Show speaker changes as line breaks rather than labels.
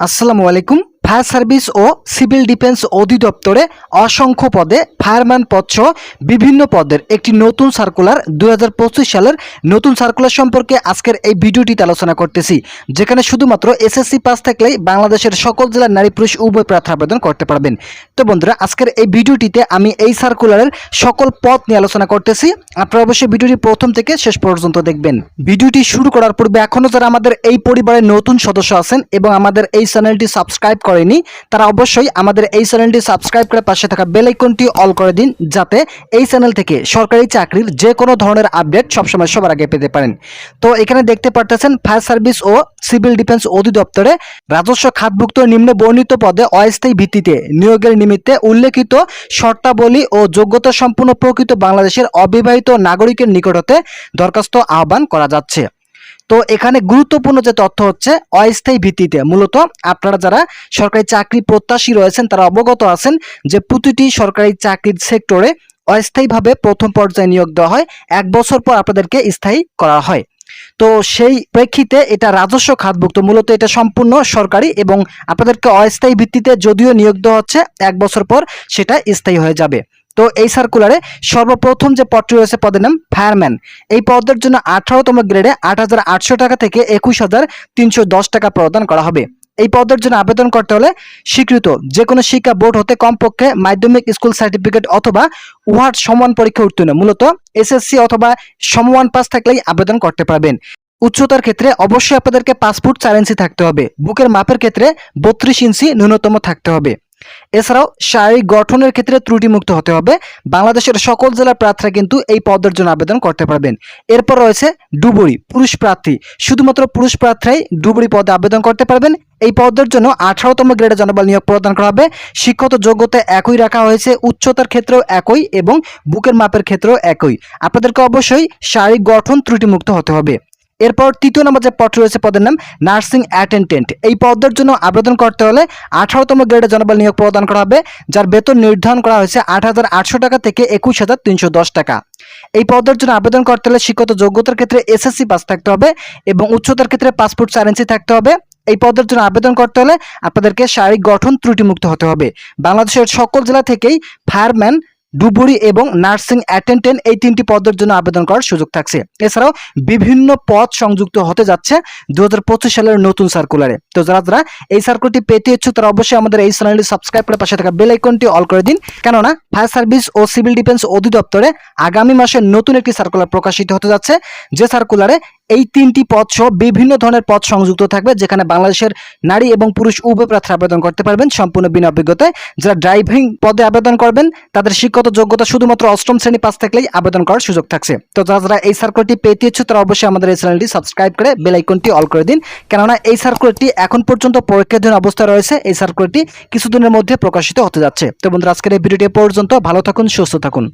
আসসালামু আলাইকুম। Fire service ও সিভিল ডিফেন্স অধিদপ্তরে অসংখ্য পদে ফায়ারম্যান পদসহ বিভিন্ন পদের একটি নতুন সার্কুলার দু হাজার পঁচিশ সালের নতুন সার্কুলার সম্পর্কে আজকের এই ভিডিওটিতে আলোচনা করতেছি, যেখানে শুধুমাত্র এসএসসি পাস থাকলেই বাংলাদেশের সকল জেলার নারী পুরুষ উভয় প্রার্থী আবেদন করতে পারবেন। তো বন্ধুরা, আজকের এই ভিডিওটিতে আমি এই সার্কুলারের সকল পদ নিয়ে আলোচনা করতেছি। আপনারা অবশ্যই ভিডিওটি প্রথম থেকে শেষ পর্যন্ত দেখবেন। ভিডিওটি শুরু করার পূর্বে এখনও যারা আমাদের এই পরিবারের নতুন সদস্য আছেন এবং আমাদের এই চ্যানেলটি সাবস্ক্রাইব করেনি, তারা অবশ্যই আমাদের এই চ্যানেলটি সাবস্ক্রাইব করে পাশে থাকা বেল আইকনটি অল করে দিন, যাতে এই চ্যানেল থেকে সরকারি চাকরির যে কোনো ধরনের আপডেট সবসময় সবার আগে পেতে পারেন। তো এখানে দেখতে পারতেছেন ফায়ার সার্ভিস ও সিভিল ডিফেন্স অধিদপ্তরে রাজস্ব খাতভুক্ত নিম্ন বর্ণিত পদে অস্থায়ী ভিত্তিতে নিয়োগের নিমিত্তে উল্লেখিত শর্তাবলী ও যোগ্যতা সম্পূর্ণ প্রকৃত বাংলাদেশের অবিবাহিত নাগরিকের নিকট হতে দরখাস্ত আহ্বান করা যাচ্ছে। তো এখানে গুরুত্বপূর্ণ যে তথ্য হচ্ছে, অস্থায়ী ভিত্তিতে। মূলত আপনারা যারা সরকারি চাকরি প্রত্যাশী রয়েছেন, তারা অবগত আছেন যে প্রতিটি সরকারি চাকরির সেক্টরে অস্থায়ীভাবে প্রথম পর্যায়ে নিয়োগ দেওয়া হয়। এক বছর পর আপনাদেরকে স্থায়ী করা হয়। তো সেই প্রেক্ষিতে এটা রাজস্ব খাতভুক্ত। মূলত এটা সম্পূর্ণ সরকারি এবং আপনাদেরকে অস্থায়ী ভিত্তিতে যদিও নিয়োগ দেওয়া হচ্ছে, এক বছর পর সেটা স্থায়ী হয়ে যাবে। তো এই সার্কুলারে সর্বপ্রথম যে পদটি রয়েছে পদের নাম ফায়ারম্যান। এই পদের জন্য আঠারোতম গ্রেডে আট হাজার আটশো টাকা থেকে একুশ হাজার টাকা প্রদান করা হবে। এই পদের জন্য আবেদন করতে হলে স্বীকৃত যে কোনো শিক্ষা বোর্ড হতে কমপক্ষে মাধ্যমিক স্কুল সার্টিফিকেট অথবা উহার সমান পরীক্ষা উত্তীর্ণ। মূলত এসএসসি অথবা সমমান পাস থাকলেই আবেদন করতে পারবেন। উচ্চতার ক্ষেত্রে অবশ্যই আপনাদেরকে পাসপোর্ট চার ইঞ্চি থাকতে হবে। বুকের মাপের ক্ষেত্রে বত্রিশ ইঞ্চি ন্যূনতম থাকতে হবে। এছাড়াও শারীরিক গঠনের ক্ষেত্রে ত্রুটিমুক্ত হতে হবে। বাংলাদেশের সকল জেলার প্রার্থীরা কিন্তু এই পদের জন্য আবেদন করতে পারবেন। এরপর রয়েছে ডুবুরি পুরুষ প্রার্থী। শুধুমাত্র পুরুষ প্রার্থীরাই ডুবুরি পদে আবেদন করতে পারবেন। এই পদের জন্য আঠারোতম গ্রেডে জনবল নিয়োগ প্রদান করা হবে। শিক্ষত যোগ্যতা একই রাখা হয়েছে। উচ্চতার ক্ষেত্রেও একই এবং বুকের মাপের ক্ষেত্রেও একই। আপনাদেরকে অবশ্যই শারীরিক গঠন ত্রুটিমুক্ত হতে হবে। এরপর তৃতীয় নম্বর যে পদ রয়েছে, পদের নাম নার্সিং অ্যাটেন্ডেন্ট। এই পদের জন্য আবেদন করতে হলে আঠারোতম গ্রেডে জনবল নিয়োগ প্রদান করা হবে, যার বেতন নির্ধারণ করা হয়েছে আট হাজার আটশো টাকা থেকে একুশ টাকা। এই পদের জন্য আবেদন করতে হলে শিক্ষত যোগ্যতার ক্ষেত্রে এসএসসি পাস থাকতে হবে এবং উচ্চতার ক্ষেত্রে পাসপোর্ট চার ইঞ্চি থাকতে হবে। এই পদের জন্য আবেদন করতে হলে আপনাদেরকে শারীরিক গঠন ত্রুটিমুক্ত হতে হবে। বাংলাদেশের সকল জেলা থেকেই ফায়ারম্যান ডুবুরি এবং নার্সিং অ্যাটেন্ডেন্ট এই তিনটি পদের জন্য আবেদন করার সুযোগ থাকছে। এছাড়াও বিভিন্ন পদ সংযুক্ত হতে যাচ্ছে দু সালের নতুন সার্কুলারে তো যারা যারা এই সার্কুলারটি পেতে ইচ্ছুক, তারা অবশ্যই আমাদের এই চ্যানেলটি সাবস্ক্রাইব করে পাশে থাকা বেল আইকনটি অল করে দিন। কেননা ফায়ার সার্ভিস ও সিভিল ডিফেন্স অধিদপ্তরে আগামী মাসে নতুন একটি সার্কুলার প্রকাশিত হতে যাচ্ছে, যে সার্কুলারে এই তিনটি পদ সহ বিভিন্ন ধরনের পদ সংযুক্ত থাকবে, যেখানে বাংলাদেশের নারী এবং পুরুষ উভয় প্রার্থী আবেদন করতে পারবেন। সম্পূর্ণ বিনা অভিজ্ঞতায় যারা ড্রাইভিং পদে আবেদন করবেন, তাদের শিক্ষত যোগ্যতা শুধুমাত্র অষ্টম শ্রেণি পাস থাকলেই আবেদন করার সুযোগ থাকছে। তো যারা যারা এই সার্কুলারটি পেতে ইচ্ছুক, তারা অবশ্যই আমাদের এই চ্যানেলটি সাবস্ক্রাইব করে বেল আইকনটি অল করে দিন। কেননা এই সার্কুলারটি এখন পর্যন্ত পরীক্ষাধীন অবস্থায় রয়েছে। এই সার্কুলারটি কিছুদিনের মধ্যে প্রকাশিত হতে যাচ্ছে। তো বন্ধুরা, আজকের এই ভিডিওটি পর্যন্ত। ভালো থাকুন, সুস্থ থাকুন।